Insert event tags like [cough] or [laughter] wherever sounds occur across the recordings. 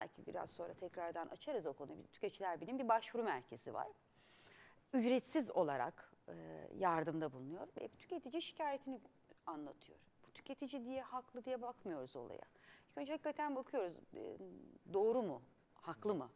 belki biraz sonra tekrardan açarız o konuyu. Bizim Tüketiciler Birliği'nin bir başvuru merkezi var. Ücretsiz olarak e, yardımda bulunuyor ve tüketici şikayetini anlatıyor. Bu tüketici diye haklı diye bakmıyoruz olaya. İlk önce hakikaten bakıyoruz e, doğru mu, haklı mı?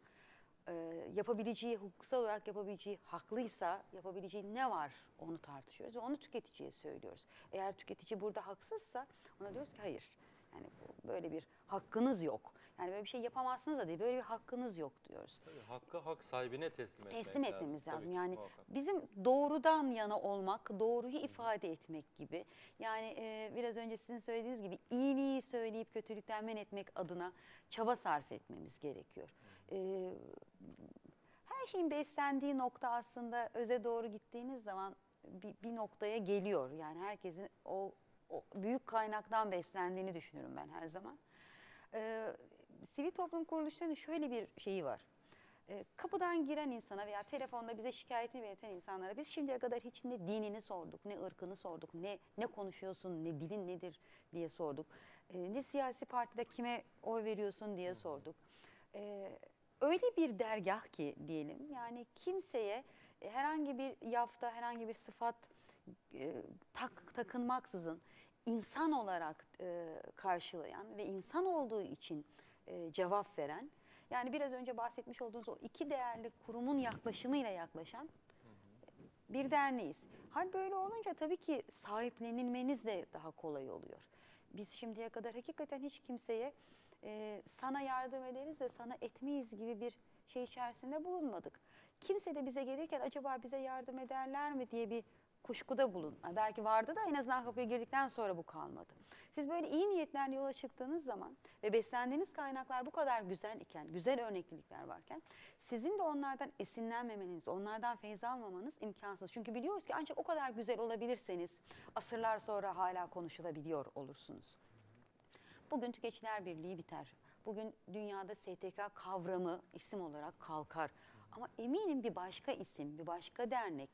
E, yapabileceği, hukuksal olarak yapabileceği haklıysa yapabileceği ne var onu tartışıyoruz ve onu tüketiciye söylüyoruz. Eğer tüketici burada haksızsa ona diyoruz ki hayır. Yani böyle bir hakkınız yok. Yani böyle bir şey yapamazsınız da değil, böyle bir hakkınız yok diyoruz. Tabii hakkı hak sahibine teslim etmek Teslim lazım. etmemiz lazım. ki, Yani muhakkak. bizim doğrudan yana olmak, doğruyu ifade etmek gibi. Yani e, biraz önce sizin söylediğiniz gibi iyiliği söyleyip kötülükten men etmek adına çaba sarf etmemiz gerekiyor. E, her şeyin beslendiği nokta aslında öze doğru gittiğiniz zaman bir, bir noktaya geliyor. Yani herkesin o, o büyük kaynaktan beslendiğini düşünüyorum ben her zaman. Ee, sivil toplum kuruluşlarının şöyle bir şeyi var. Ee, kapıdan giren insana veya telefonda bize şikayetini belirten insanlara biz şimdiye kadar hiç ne dinini sorduk, ne ırkını sorduk, ne ne konuşuyorsun, ne dilin nedir diye sorduk. Ee, ne siyasi partide kime oy veriyorsun diye sorduk. Ee, öyle bir dergah ki diyelim yani kimseye e, herhangi bir yafta, herhangi bir sıfat e, tak, takınmaksızın insan olarak e, karşılayan ve insan olduğu için e, cevap veren yani biraz önce bahsetmiş olduğunuz o iki değerli kurumun yaklaşımıyla yaklaşan bir derneğiz. Hal böyle olunca tabii ki sahiplenilmeniz de daha kolay oluyor. Biz şimdiye kadar hakikaten hiç kimseye e, sana yardım ederiz de sana etmeyiz gibi bir şey içerisinde bulunmadık. Kimse de bize gelirken acaba bize yardım ederler mi diye bir kuşkuda bulun. Belki vardı da en azından kapıya girdikten sonra bu kalmadı. Siz böyle iyi niyetlerle yola çıktığınız zaman ve beslendiğiniz kaynaklar bu kadar güzel iken, güzel örneklilikler varken sizin de onlardan esinlenmemeniz, onlardan feyz almamanız imkansız. Çünkü biliyoruz ki ancak o kadar güzel olabilirseniz asırlar sonra hala konuşulabiliyor olursunuz. Bugün Tüketiciler Birliği biter. Bugün dünyada STK kavramı isim olarak kalkar. Ama eminim bir başka isim, bir başka dernek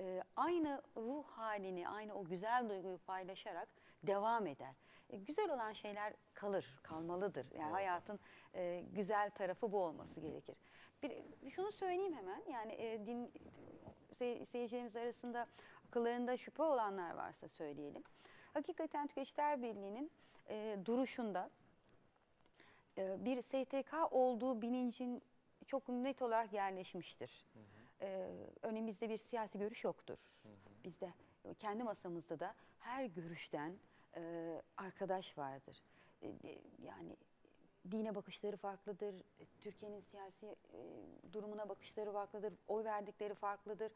e, aynı ruh halini, aynı o güzel duyguyu paylaşarak devam eder. E, güzel olan şeyler kalır, kalmalıdır. Yani hayatın e, güzel tarafı bu olması gerekir. Bir, şunu söyleyeyim hemen. Yani e, din sey- seyircilerimiz arasında akıllarında şüphe olanlar varsa söyleyelim. Hakikaten Tüketiciler Birliği'nin e, duruşunda e, bir STK olduğu bilincin çok net olarak yerleşmiştir. E, önümüzde bir siyasi görüş yoktur. Bizde kendi masamızda da her görüşten e, arkadaş vardır. E, e, yani dine bakışları farklıdır, e, Türkiye'nin siyasi e, durumuna bakışları farklıdır, oy verdikleri farklıdır.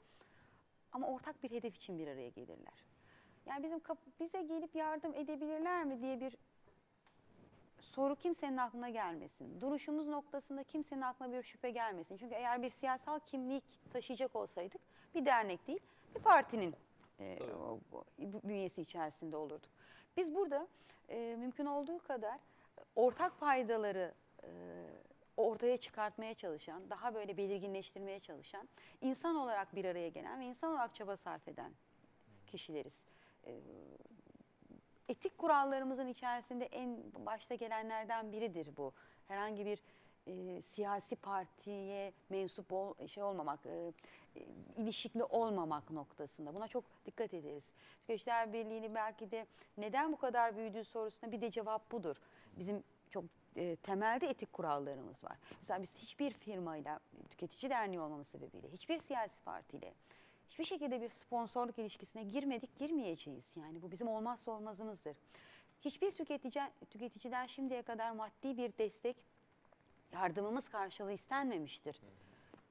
Ama ortak bir hedef için bir araya gelirler. Yani bizim bize gelip yardım edebilirler mi diye bir soru kimsenin aklına gelmesin. Duruşumuz noktasında kimsenin aklına bir şüphe gelmesin. Çünkü eğer bir siyasal kimlik taşıyacak olsaydık bir dernek değil bir partinin e, o- o bünyesi içerisinde olurduk. Biz burada e, mümkün olduğu kadar ortak faydaları e, ortaya çıkartmaya çalışan, daha böyle belirginleştirmeye çalışan, insan olarak bir araya gelen ve insan olarak çaba sarf eden kişileriz. E, etik kurallarımızın içerisinde en başta gelenlerden biridir bu. Herhangi bir e, siyasi partiye mensup ol, şey olmamak, e, e, ilişikli olmamak noktasında. Buna çok dikkat ederiz. Tüketiciler Birliği'ni belki de neden bu kadar büyüdüğü sorusuna bir de cevap budur. Bizim çok e, temelde etik kurallarımız var. Mesela biz hiçbir firmayla, tüketici derneği olmamız sebebiyle, hiçbir siyasi partiyle hiçbir şekilde bir sponsorluk ilişkisine girmedik, girmeyeceğiz. Yani bu bizim olmazsa olmazımızdır. Hiçbir tüketici, tüketiciden şimdiye kadar maddi bir destek, yardımımız karşılığı istenmemiştir.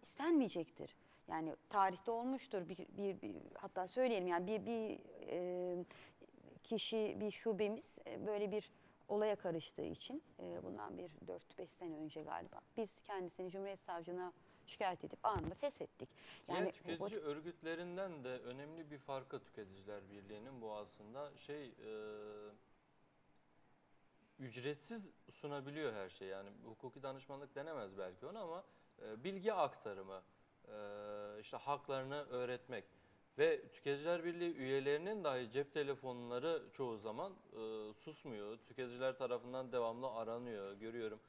İstenmeyecektir. Yani tarihte olmuştur bir, bir, bir hatta söyleyelim yani bir, bir e, kişi bir şubemiz e, böyle bir olaya karıştığı için e, bundan bir 4-5 sene önce galiba biz kendisini Cumhuriyet Savcılığına şikayet edip anında feshettik. Diğer o- tüketici örgütlerinden de önemli bir farkı Tüketiciler Birliği'nin bu aslında şey e, ücretsiz sunabiliyor her şey yani hukuki danışmanlık denemez belki ona ama e, bilgi aktarımı e, işte haklarını öğretmek ve Tüketiciler Birliği üyelerinin dahi cep telefonları çoğu zaman e, susmuyor. Tüketiciler tarafından devamlı aranıyor görüyorum.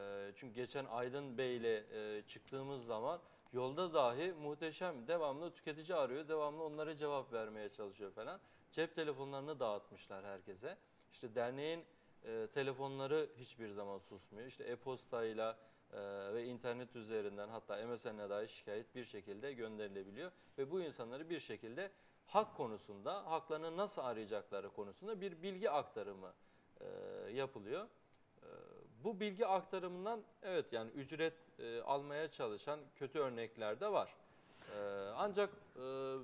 E, çünkü geçen Aydın Bey ile e, çıktığımız zaman yolda dahi muhteşem devamlı tüketici arıyor. Devamlı onlara cevap vermeye çalışıyor falan. Cep telefonlarını dağıtmışlar herkese. İşte derneğin e, telefonları hiçbir zaman susmuyor. İşte e-postayla e, ve internet üzerinden hatta MSN'e dahi şikayet bir şekilde gönderilebiliyor. Ve bu insanları bir şekilde hak konusunda, haklarını nasıl arayacakları konusunda bir bilgi aktarımı e, yapılıyor. Bu bilgi aktarımından evet yani ücret e, almaya çalışan kötü örnekler de var. E, ancak e,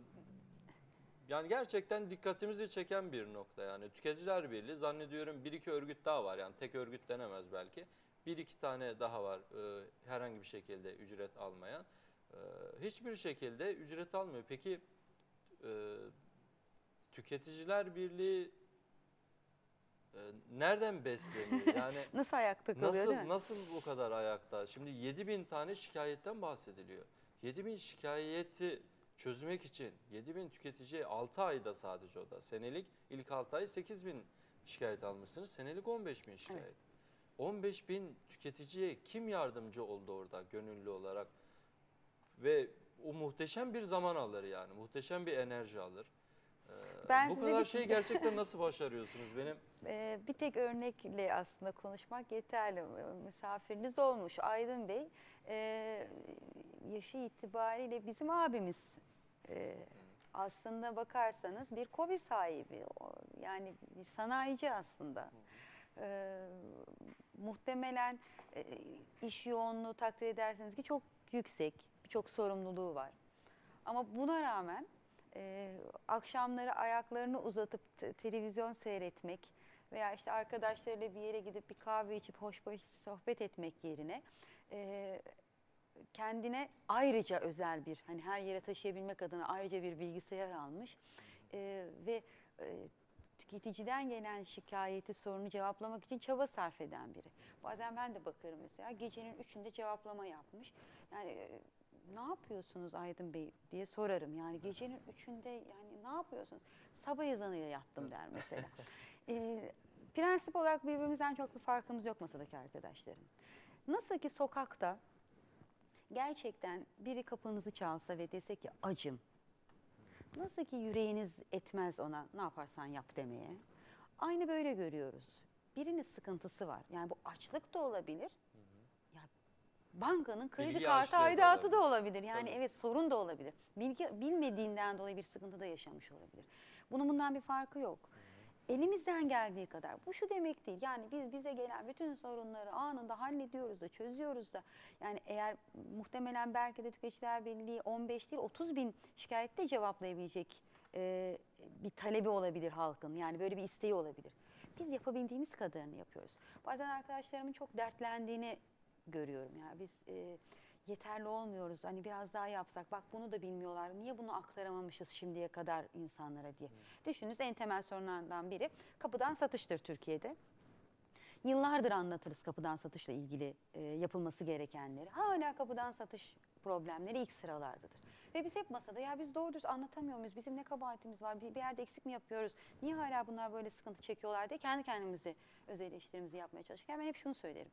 yani gerçekten dikkatimizi çeken bir nokta yani Tüketiciler Birliği zannediyorum bir iki örgüt daha var yani tek örgüt denemez belki. Bir iki tane daha var e, herhangi bir şekilde ücret almayan. E, hiçbir şekilde ücret almıyor. Peki e, Tüketiciler Birliği e, nereden besleniyor? [laughs] Yani Nasıl ayakta kalıyor Nasıl değil mi? nasıl bu kadar ayakta? Şimdi 7000 tane şikayetten bahsediliyor. 7000 şikayeti çözmek için 7000 tüketiciye 6 ayda sadece o da. Senelik ilk 6 ay 8000 şikayet almışsınız. Senelik 15000 şikayet. 15000 tüketiciye kim yardımcı oldu orada gönüllü olarak? Ve o muhteşem bir zaman alır yani. Muhteşem bir enerji alır. Ee, Ben bu kadar şeyi gerçekten nasıl başarıyorsunuz? Benim Ee, bir tek örnekle aslında konuşmak yeterli. Misafiriniz olmuş Aydın Bey. Ee, yaşı itibariyle bizim abimiz. Ee, aslında bakarsanız bir kobi sahibi. Yani bir sanayici aslında. Ee, muhtemelen e, iş yoğunluğu takdir ederseniz ki çok yüksek. Birçok sorumluluğu var. Ama buna rağmen e, akşamları ayaklarını uzatıp te- televizyon seyretmek veya işte arkadaşlarıyla bir yere gidip bir kahve içip hoş hoş sohbet etmek yerine e, kendine ayrıca özel bir hani her yere taşıyabilmek adına ayrıca bir bilgisayar almış E, ve e, tüketiciden gelen şikayeti sorunu cevaplamak için çaba sarf eden biri. Bazen ben de bakarım mesela gecenin üçünde cevaplama yapmış. Yani e, ne yapıyorsunuz Aydın Bey diye sorarım. Yani gecenin üçünde yani ne yapıyorsunuz? Sabah ezanıyla yattım der mesela. Ee, [laughs] prensip olarak birbirimizden çok bir farkımız yok masadaki arkadaşlarım. Nasıl ki sokakta gerçekten biri kapınızı çalsa ve dese ki acım. Nasıl ki yüreğiniz etmez ona ne yaparsan yap demeye. Aynı böyle görüyoruz. Birinin sıkıntısı var. Yani bu açlık da olabilir. Ya bankanın kredi Bilgi kartı aidatı da olabilir. olabilir. Yani Tabii. evet sorun da olabilir. Bilgi bilmediğinden dolayı bir sıkıntı da yaşamış olabilir. Bunun bundan bir farkı yok. Elimizden geldiği kadar. Bu şu demek değil. Yani biz bize gelen bütün sorunları anında hallediyoruz da çözüyoruz da. Yani eğer muhtemelen belki de Tüketiciler Birliği 15 değil 30 bin şikayette cevaplayabilecek e, bir talebi olabilir halkın. Yani böyle bir isteği olabilir. Biz yapabildiğimiz kadarını yapıyoruz. Bazen arkadaşlarımın çok dertlendiğini görüyorum. Yani biz e, yeterli olmuyoruz. Hani biraz daha yapsak. Bak bunu da bilmiyorlar. Niye bunu aktaramamışız şimdiye kadar insanlara diye. Düşününüz en temel sorunlardan biri kapıdan satıştır Türkiye'de. Yıllardır anlatırız kapıdan satışla ilgili e, yapılması gerekenleri. Hala kapıdan satış problemleri ilk sıralardadır. Ve biz hep masada ya biz doğru düz anlatamıyor muyuz? Bizim ne kabahatimiz var? Bir, bir yerde eksik mi yapıyoruz? Niye hala bunlar böyle sıkıntı çekiyorlar diye kendi kendimizi öz eleştirimizi yapmaya çalışırken ben hep şunu söylerim.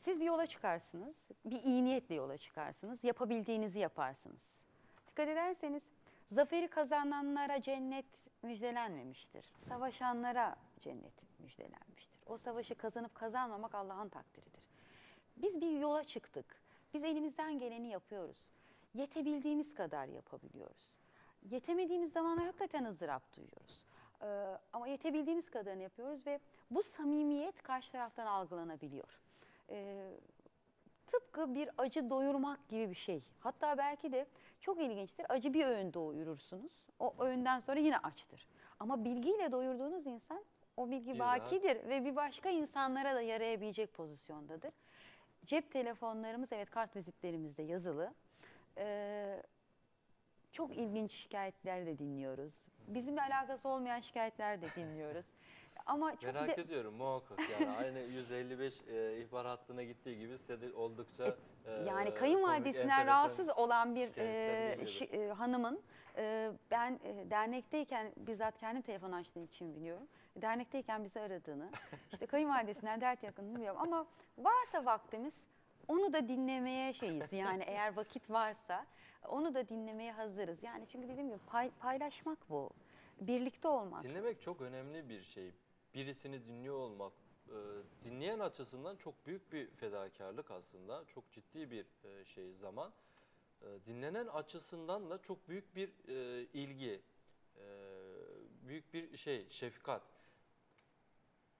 Siz bir yola çıkarsınız, bir iyi niyetle yola çıkarsınız, yapabildiğinizi yaparsınız. Dikkat ederseniz zaferi kazananlara cennet müjdelenmemiştir. Savaşanlara cennet müjdelenmiştir. O savaşı kazanıp kazanmamak Allah'ın takdiridir. Biz bir yola çıktık. Biz elimizden geleni yapıyoruz. Yetebildiğimiz kadar yapabiliyoruz. Yetemediğimiz zamanlar hakikaten ızdırap duyuyoruz. Ee, ama yetebildiğimiz kadarını yapıyoruz ve bu samimiyet karşı taraftan algılanabiliyor. Ee, tıpkı bir acı doyurmak gibi bir şey. Hatta belki de çok ilginçtir. Acı bir öğün doyurursunuz. O öğünden sonra yine açtır. Ama bilgiyle doyurduğunuz insan o bilgi daha- bakidir ve bir başka insanlara da yarayabilecek pozisyondadır. Cep telefonlarımız evet kart vizitlerimizde yazılı. Ee, çok ilginç şikayetler de dinliyoruz. Bizimle alakası olmayan şikayetler de dinliyoruz. Ama çok Merak de- ediyorum muhakkak yani [laughs] aynı 155 e, ihbar hattına gittiği gibi size de oldukça e, Yani kayınvalidesinden rahatsız olan bir e, şi- e, hanımın e, ben e, dernekteyken bizzat kendim telefon açtığı için biliyorum. dernekteyken bizi aradığını, [laughs] işte kayınvalidesinden dert yakındığını biliyorum. Ama varsa vaktimiz onu da dinlemeye şeyiz. Yani [laughs] eğer vakit varsa onu da dinlemeye hazırız. Yani çünkü dediğim gibi pay- paylaşmak bu. Birlikte olmak. Dinlemek çok önemli bir şey. Birisini dinliyor olmak, e, dinleyen açısından çok büyük bir fedakarlık aslında. Çok ciddi bir e, şey zaman. E, Dinlenen açısından da çok büyük bir ilgi, büyük bir şey, şefkat.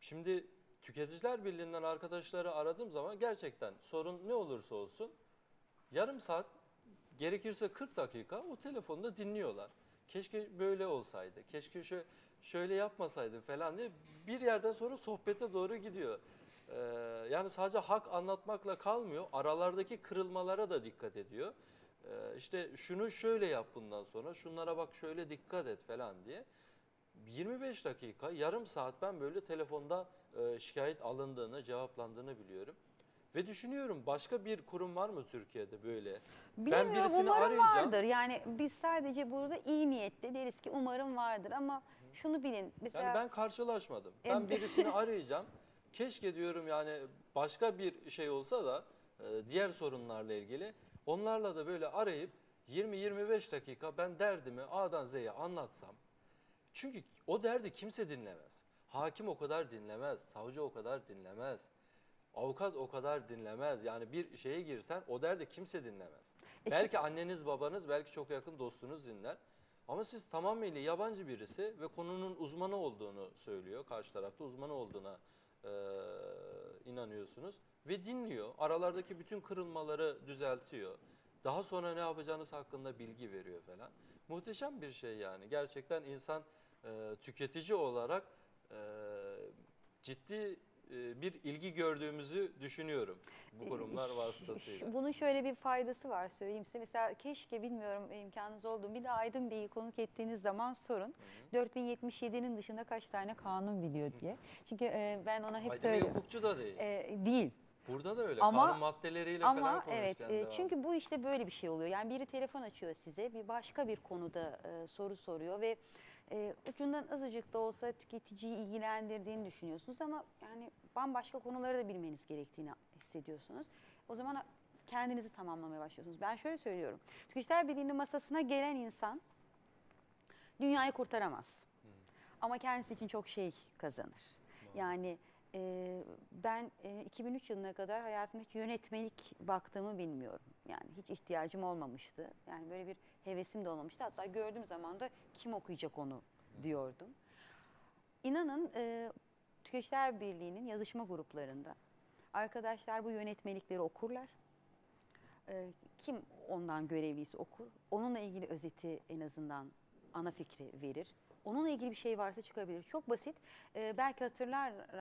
Şimdi Tüketiciler Birliği'nden arkadaşları aradığım zaman gerçekten sorun ne olursa olsun yarım saat gerekirse 40 dakika o telefonda dinliyorlar. Keşke böyle olsaydı, keşke şö- şöyle yapmasaydı falan diye bir yerden sonra sohbete doğru gidiyor. Ee, yani sadece hak anlatmakla kalmıyor, aralardaki kırılmalara da dikkat ediyor. Ee, işte şunu şöyle yap bundan sonra, şunlara bak şöyle dikkat et falan diye. 25 dakika, yarım saat ben böyle telefonda e, şikayet alındığını, cevaplandığını biliyorum. Ve düşünüyorum başka bir kurum var mı Türkiye'de böyle? Bilmiyorum birisini umarım arayacağım. vardır. Yani biz sadece burada iyi niyetle deriz ki umarım vardır ama şunu bilin. Mesela Yani ben karşılaşmadım. Ben birisini [laughs] arayacağım. Keşke diyorum yani başka bir şey olsa da e, diğer sorunlarla ilgili onlarla da böyle arayıp 20-25 dakika ben derdimi A'dan Z'ye anlatsam. Çünkü o derdi kimse dinlemez. Hakim o kadar dinlemez, savcı o kadar dinlemez. Avukat o kadar dinlemez. Yani bir şeye girsen o derdi kimse dinlemez. E, belki anneniz, babanız, belki çok yakın dostunuz dinler. Ama siz tamamıyla yabancı birisi ve konunun uzmanı olduğunu söylüyor. Karşı tarafta uzmanı olduğuna e, inanıyorsunuz. Ve dinliyor. Aralardaki bütün kırılmaları düzeltiyor. Daha sonra ne yapacağınız hakkında bilgi veriyor falan. Muhteşem bir şey yani. Gerçekten insan e, tüketici olarak e, ciddi bir ilgi gördüğümüzü düşünüyorum bu kurumlar vasıtasıyla. Bunun şöyle bir faydası var söyleyeyim size. Mesela keşke bilmiyorum imkanınız oldu. Bir de Aydın Bey'i konuk ettiğiniz zaman sorun. 4077'nin dışında kaç tane kanun biliyor diye. Çünkü e, ben ona hep Aydın Bey söylüyorum. hukukçu da değil. E, değil. Burada da öyle. Ama- Kanun maddeleriyle falan Ama konuşacağız. evet e, çünkü bu işte böyle bir şey oluyor. Yani biri telefon açıyor size bir başka bir konuda e, soru soruyor ve e, ucundan azıcık da olsa tüketiciyi ilgilendirdiğini düşünüyorsunuz ama yani bambaşka konuları da bilmeniz gerektiğini hissediyorsunuz. O zaman kendinizi tamamlamaya başlıyorsunuz. Ben şöyle söylüyorum. Tüketiciler Birliği'nin masasına gelen insan dünyayı kurtaramaz. Ama kendisi için çok şey kazanır. Yani e, ben e, 2003 yılına kadar hayatımda hiç yönetmelik baktığımı bilmiyorum. Yani hiç ihtiyacım olmamıştı. Yani böyle bir hevesim de olmamıştı. Hatta gördüğüm zaman da kim okuyacak onu diyordum. İnanın e, Tüketiciler Birliği'nin yazışma gruplarında arkadaşlar bu yönetmelikleri okurlar. E, kim ondan görevliyse okur. Onunla ilgili özeti en azından ana fikri verir. Onunla ilgili bir şey varsa çıkabilir. Çok basit. E, belki hatırlar